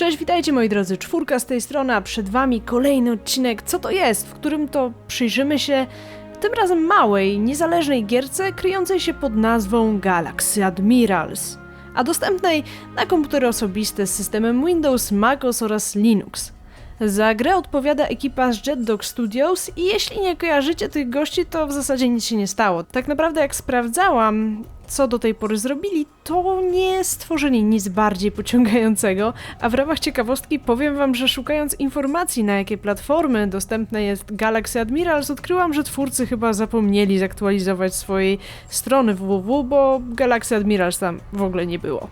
Cześć, witajcie moi drodzy, czwórka z tej strony, a przed wami kolejny odcinek Co to jest, w którym to przyjrzymy się tym razem małej, niezależnej gierce kryjącej się pod nazwą Galaxy Admirals, a dostępnej na komputery osobiste z systemem Windows, MacOS oraz Linux. Za grę odpowiada ekipa z JetDog Studios i jeśli nie kojarzycie tych gości, to w zasadzie nic się nie stało. Tak naprawdę jak sprawdzałam, co do tej pory zrobili, to nie stworzyli nic bardziej pociągającego, a w ramach ciekawostki powiem wam, że szukając informacji na jakie platformy dostępne jest Galaxy Admirals, odkryłam, że twórcy chyba zapomnieli zaktualizować swojej strony www, bo Galaxy Admirals tam w ogóle nie było.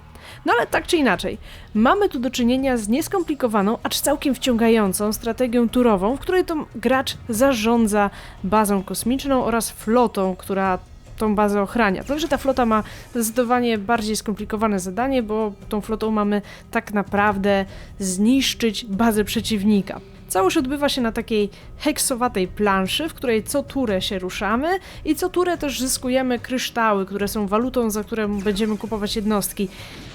No ale tak czy inaczej, mamy tu do czynienia z nieskomplikowaną, acz całkiem wciągającą strategią turową, w której to gracz zarządza bazą kosmiczną oraz flotą, która tą bazę ochrania. To, że ta flota ma zdecydowanie bardziej skomplikowane zadanie, bo tą flotą mamy tak naprawdę zniszczyć bazę przeciwnika. Całość odbywa się na takiej heksowatej planszy, w której co turę się ruszamy i co turę też zyskujemy kryształy, które są walutą, za które będziemy kupować jednostki.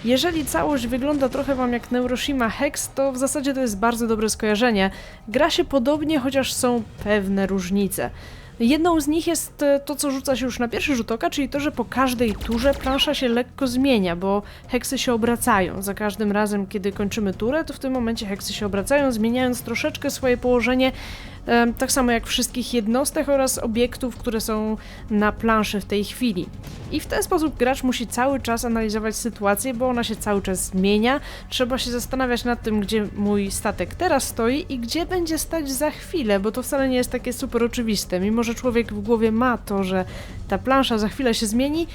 Jeżeli całość wygląda trochę wam jak Neuroshima Hex, to w zasadzie to jest bardzo dobre skojarzenie. Gra się podobnie, chociaż są pewne różnice. Jedną z nich jest e, to, co rzuca się już na pierwszy rzut oka, czyli to, że po każdej turze plansza się lekko zmienia, bo heksy się obracają. Za każdym razem, kiedy kończymy turę, to w tym momencie heksy się obracają, zmieniając troszeczkę swoje położenie tak samo jak wszystkich jednostek oraz obiektów, które są na planszy w tej chwili. I w ten sposób gracz musi cały czas analizować sytuację, bo ona się cały czas zmienia. Trzeba się zastanawiać nad tym, gdzie mój statek teraz stoi i gdzie będzie stać za chwilę, bo to wcale nie jest takie super oczywiste. Mimo, że człowiek w głowie ma to, że ta plansza za chwilę się zmieni,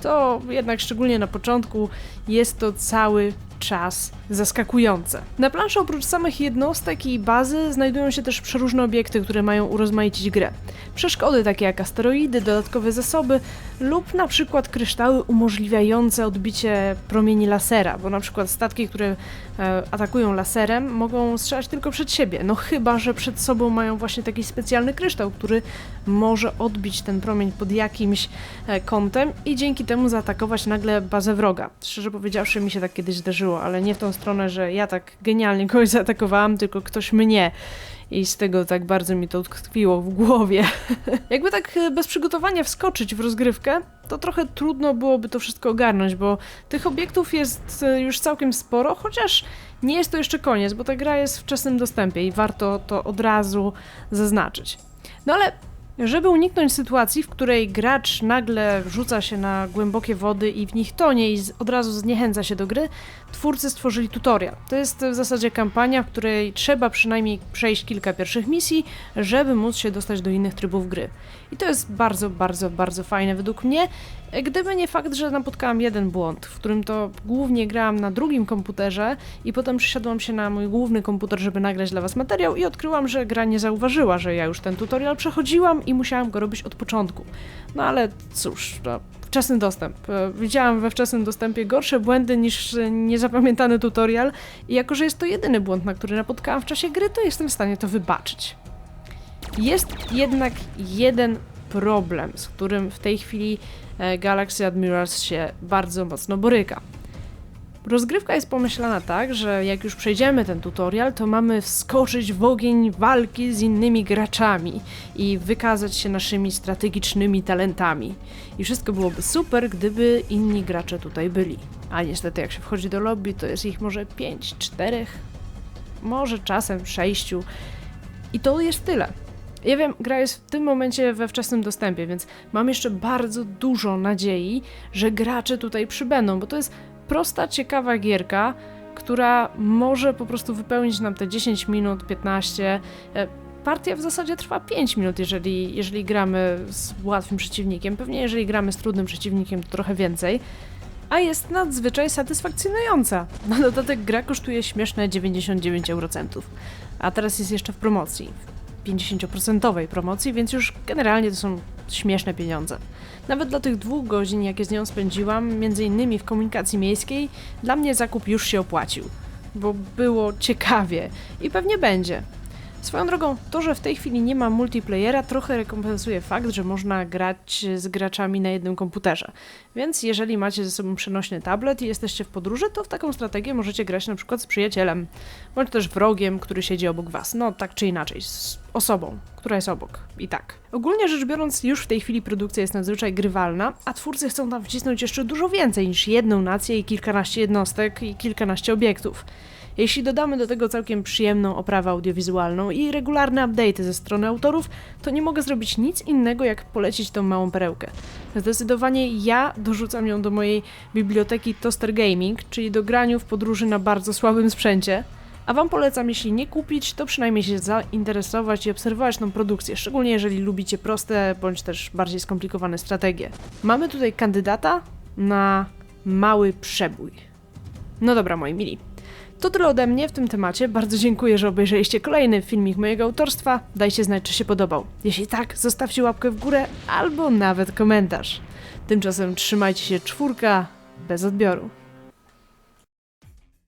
to jednak szczególnie na początku jest to cały czas zaskakujące. Na planszy oprócz samych jednostek i bazy znajdują się też przeróżne obiekty, które mają urozmaicić grę. Przeszkody takie jak asteroidy, dodatkowe zasoby lub na przykład kryształy umożliwiające odbicie promieni lasera, bo na przykład statki, które e, atakują laserem mogą strzelać tylko przed siebie, no chyba, że przed sobą mają właśnie taki specjalny kryształ, który może odbić ten promień pod jakimś e, kątem i dzięki temu zaatakować nagle bazę wroga. Szczerze powiedziawszy mi się tak kiedyś zdarzyło, ale nie w tą stronę, że ja tak genialnie kogoś zaatakowałam, tylko ktoś mnie. I z tego tak bardzo mi to utkwiło w głowie. Jakby tak e, bez przygotowania wskoczyć w rozgrywkę, to trochę trudno byłoby to wszystko ogarnąć, bo tych obiektów jest e, już całkiem sporo, chociaż nie jest to jeszcze koniec, bo ta gra jest w wczesnym dostępie i warto to od razu zaznaczyć. No ale żeby uniknąć sytuacji, w której gracz nagle rzuca się na głębokie wody i w nich tonie i od razu zniechęca się do gry, twórcy stworzyli tutorial. To jest w zasadzie kampania, w której trzeba przynajmniej przejść kilka pierwszych misji, żeby móc się dostać do innych trybów gry. I to jest bardzo, bardzo, bardzo fajne według mnie. Gdyby nie fakt, że napotkałam jeden błąd, w którym to głównie grałam na drugim komputerze i potem przesiadłam się na mój główny komputer, żeby nagrać dla Was materiał i odkryłam, że gra nie zauważyła, że ja już ten tutorial przechodziłam i musiałam go robić od początku. No ale cóż, to wczesny dostęp. E, widziałam we wczesnym dostępie gorsze błędy niż niezapamiętany tutorial i jako, że jest to jedyny błąd, na który napotkałam w czasie gry, to jestem w stanie to wybaczyć. Jest jednak jeden problem, z którym w tej chwili e, Galaxy Admirals się bardzo mocno boryka. Rozgrywka jest pomyślana tak, że jak już przejdziemy ten tutorial, to mamy wskoczyć w ogień walki z innymi graczami i wykazać się naszymi strategicznymi talentami. I wszystko byłoby super, gdyby inni gracze tutaj byli. A niestety jak się wchodzi do lobby, to jest ich może 5, 4, może czasem 6. I to jest tyle. Ja wiem, gra jest w tym momencie we wczesnym dostępie, więc mam jeszcze bardzo dużo nadziei, że gracze tutaj przybędą, bo to jest prosta, ciekawa gierka, która może po prostu wypełnić nam te 10 minut, 15. E, partia w zasadzie trwa 5 minut, jeżeli, jeżeli gramy z łatwym przeciwnikiem. Pewnie jeżeli gramy z trudnym przeciwnikiem, to trochę więcej. A jest nadzwyczaj satysfakcjonująca. Na dodatek gra kosztuje śmieszne 99 eurocentów. A teraz jest jeszcze w promocji. 50% promocji, więc już generalnie to są śmieszne pieniądze. Nawet dla tych dwóch godzin, jakie z nią spędziłam, między innymi w komunikacji miejskiej, dla mnie zakup już się opłacił, bo było ciekawie i pewnie będzie. Swoją drogą, to, że w tej chwili nie ma multiplayera, trochę rekompensuje fakt, że można grać z graczami na jednym komputerze. Więc jeżeli macie ze sobą przenośny tablet i jesteście w podróży, to w taką strategię możecie grać na przykład z przyjacielem, bądź też wrogiem, który siedzi obok was. No tak czy inaczej, z osobą, która jest obok. I tak. Ogólnie rzecz biorąc, już w tej chwili produkcja jest nadzwyczaj grywalna, a twórcy chcą tam wcisnąć jeszcze dużo więcej niż jedną nację i kilkanaście jednostek i kilkanaście obiektów. Jeśli dodamy do tego całkiem przyjemną oprawę audiowizualną i regularne update'y ze strony autorów, to nie mogę zrobić nic innego jak polecić tą małą perełkę. Zdecydowanie ja dorzucam ją do mojej biblioteki Toaster Gaming, czyli do graniu w podróży na bardzo słabym sprzęcie. A Wam polecam, jeśli nie kupić, to przynajmniej się zainteresować i obserwować tą produkcję, szczególnie jeżeli lubicie proste bądź też bardziej skomplikowane strategie. Mamy tutaj kandydata na mały przebój. No dobra, moi mili. To tyle ode mnie w tym temacie. Bardzo dziękuję, że obejrzeliście kolejny filmik mojego autorstwa. Dajcie znać, czy się podobał. Jeśli tak, zostawcie łapkę w górę albo nawet komentarz. Tymczasem trzymajcie się czwórka bez odbioru.